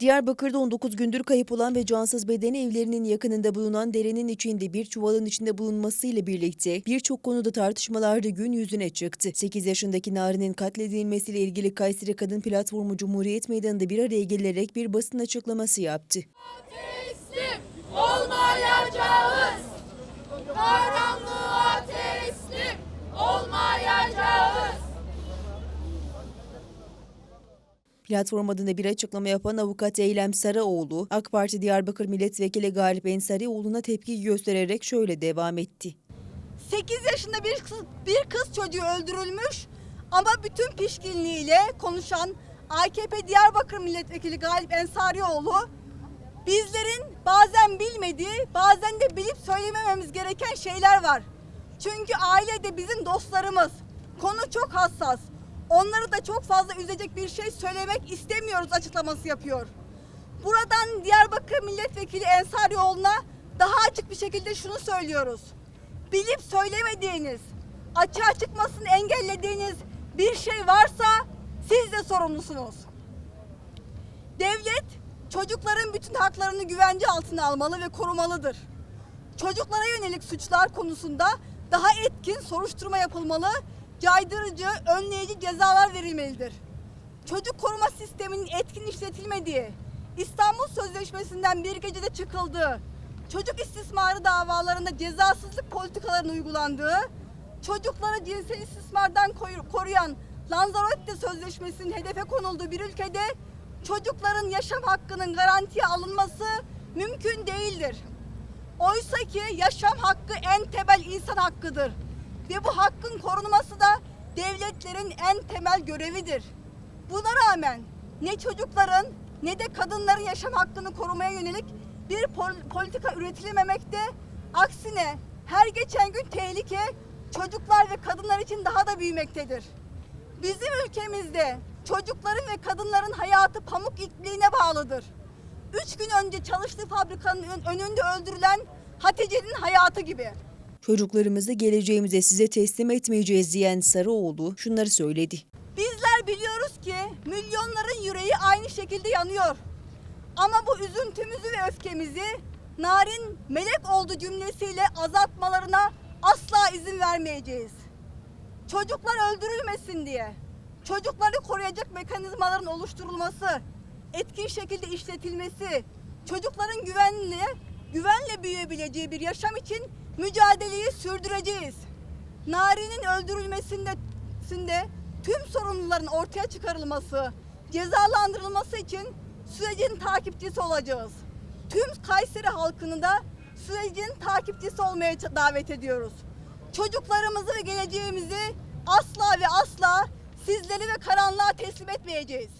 Diyarbakır'da 19 gündür kayıp olan ve cansız bedeni evlerinin yakınında bulunan derenin içinde bir çuvalın içinde bulunmasıyla birlikte birçok konuda tartışmalar da gün yüzüne çıktı. 8 yaşındaki Nari'nin katledilmesiyle ilgili Kayseri Kadın Platformu Cumhuriyet Meydanı'nda bir araya gelerek bir basın açıklaması yaptı. teslim olmayacağız. Karanlığa teslim olmayacağız. Platform adında bir açıklama yapan avukat Eylem Sarıoğlu, AK Parti Diyarbakır Milletvekili Galip Ensarioğlu'na tepki göstererek şöyle devam etti. 8 yaşında bir kız, bir kız çocuğu öldürülmüş ama bütün pişkinliğiyle konuşan AKP Diyarbakır Milletvekili Galip Ensarioğlu bizlerin bazen bilmediği bazen de bilip söylemememiz gereken şeyler var. Çünkü aile de bizim dostlarımız. Konu çok hassas. Onları da çok fazla üzecek bir şey söylemek istemiyoruz açıklaması yapıyor. Buradan Diyarbakır Milletvekili Ensarioğlu'na daha açık bir şekilde şunu söylüyoruz. Bilip söylemediğiniz, açığa çıkmasını engellediğiniz bir şey varsa siz de sorumlusunuz. Devlet çocukların bütün haklarını güvence altına almalı ve korumalıdır. Çocuklara yönelik suçlar konusunda daha etkin soruşturma yapılmalı, caydırıcı, önleyici cezalar verilmelidir. Çocuk koruma sisteminin etkin işletilmediği, İstanbul Sözleşmesi'nden bir gecede çıkıldığı, çocuk istismarı davalarında cezasızlık politikalarının uygulandığı, çocukları cinsel istismardan koru- koruyan Lanzarote Sözleşmesi'nin hedefe konulduğu bir ülkede çocukların yaşam hakkının garantiye alınması mümkün değildir. Oysa ki yaşam hakkı en temel insan hakkıdır. Ve bu hakkın korunması da devletlerin en temel görevidir. Buna rağmen ne çocukların ne de kadınların yaşam hakkını korumaya yönelik bir pol- politika üretilememekte. Aksine her geçen gün tehlike çocuklar ve kadınlar için daha da büyümektedir. Bizim ülkemizde çocukların ve kadınların hayatı pamuk ipliğine bağlıdır. Üç gün önce çalıştığı fabrikanın ön- önünde öldürülen Hatice'nin hayatı gibi. Çocuklarımızı geleceğimize size teslim etmeyeceğiz diyen Sarıoğlu şunları söyledi. Bizler biliyoruz ki milyonların yüreği aynı şekilde yanıyor. Ama bu üzüntümüzü ve öfkemizi Narin melek oldu cümlesiyle azaltmalarına asla izin vermeyeceğiz. Çocuklar öldürülmesin diye çocukları koruyacak mekanizmaların oluşturulması, etkin şekilde işletilmesi, çocukların güvenli, güvenle büyüyebileceği bir yaşam için mücadeleyi sürdüreceğiz. Nari'nin öldürülmesinde sinde tüm sorumluların ortaya çıkarılması, cezalandırılması için sürecin takipçisi olacağız. Tüm Kayseri halkını da sürecin takipçisi olmaya davet ediyoruz. Çocuklarımızı ve geleceğimizi asla ve asla sizleri ve karanlığa teslim etmeyeceğiz.